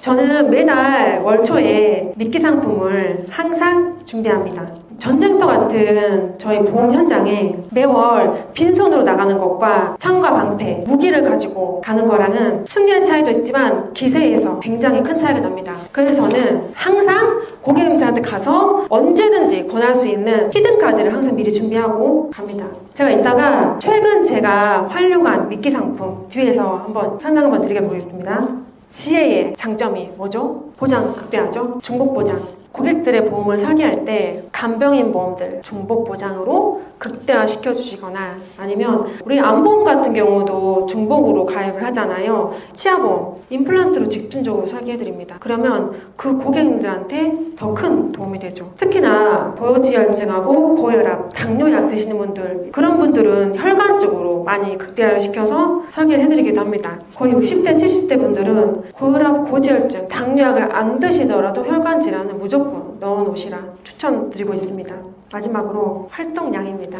저는 매달 월초에 미끼 상품을 항상 준비합니다. 전쟁터 같은 저희 보험 현장에 매월 빈손으로 나가는 것과 창과 방패, 무기를 가지고 가는 거랑은 승리의 차이도 있지만 기세에서 굉장히 큰 차이가 납니다. 그래서 저는 항상 고객님들한테 가서 언제든지 권할 수 있는 히든 카드를 항상 미리 준비하고 갑니다. 제가 이따가 최근 제가 활용한 미끼 상품 뒤에서 한번 설명 한번 드리게 보겠습니다. 지혜의 장점이 뭐죠? 보장 극대화죠. 중복 보장. 고객들의 보험을 설계할 때 간병인 보험들 중복 보장으로 극대화 시켜주시거나 아니면 우리 암보험 같은 경우도 중복으로 가입을 하잖아요. 치아보험, 임플란트로 집중적으로 설계해드립니다. 그러면 그 고객님들한테 더 큰 도움이 되죠. 특히나 고지혈증하고 고혈압, 당뇨약 드시는 분들 그런 분들은 혈관 쪽으로 많이 극대화를 시켜서 설계를 해드리기도 합니다. 거의 60대, 70대 분들은 고혈압, 고지혈증, 당뇨약을 안 드시더라도 혈관 질환은 무조건 넣어 놓으시라 추천드리고 있습니다. 마지막으로 활동량입니다.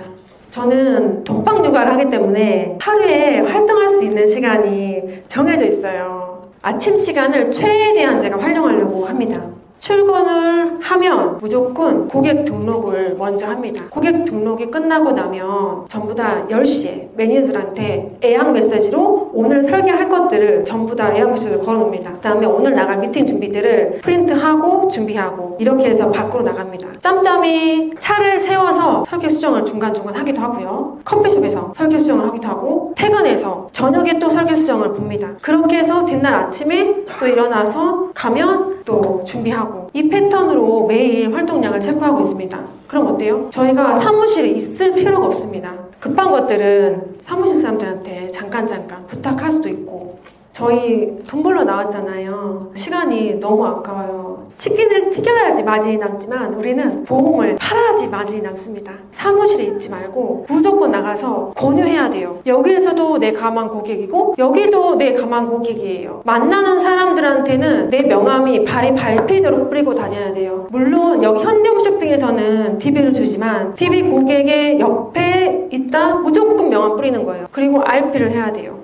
저는 독방 육아를 하기 때문에 하루에 활동할 수 있는 시간이 정해져 있어요. 아침 시간을 최대한 제가 활용하려고 합니다. 출근을 하면 무조건 고객 등록을 먼저 합니다. 고객 등록이 끝나고 나면 전부 다 10시에 매니저들한테 애양 메시지로 오늘 설계할 것들을 전부 다 애양 메시지를 걸어놓습니다. 그 다음에 오늘 나갈 미팅 준비들을 프린트하고 준비하고 이렇게 해서 밖으로 나갑니다. 짬짬이 차를 세워서 설계 수정을 중간중간 하기도 하고요. 커피숍에서 설계 수정을 하기도 하고 퇴근해서 저녁에 또 설계 수정을 봅니다. 그렇게 해서 뒷날 아침에 또 일어나서 가면 또 준비하고 이 패턴으로 매일 활동량을 체크하고 있습니다. 그럼 어때요? 저희가 사무실에 있을 필요가 없습니다. 급한 것들은 사무실 사람들한테 잠깐 잠깐 부탁할 수도 있고 저희 돈 벌러 나왔잖아요. 시간이 너무 아까워요. 치킨을 튀겨야지 마진이 남지만 우리는 보험을 팔아야지 마진이 남습니다. 사무실에 있지 말고 무조건 나가서 권유해야 돼요. 여기에서도 내 가만 고객이고 여기도 내 가만 고객이에요. 만나는 사람들한테는 내 명함이 발이 밟히도록 뿌리고 다녀야 돼요. 물론 여기 현대홈쇼핑에서는 TV를 주지만 TV 고객의 옆에 있다 무조건 명함 뿌리는 거예요. 그리고 RP를 해야 돼요.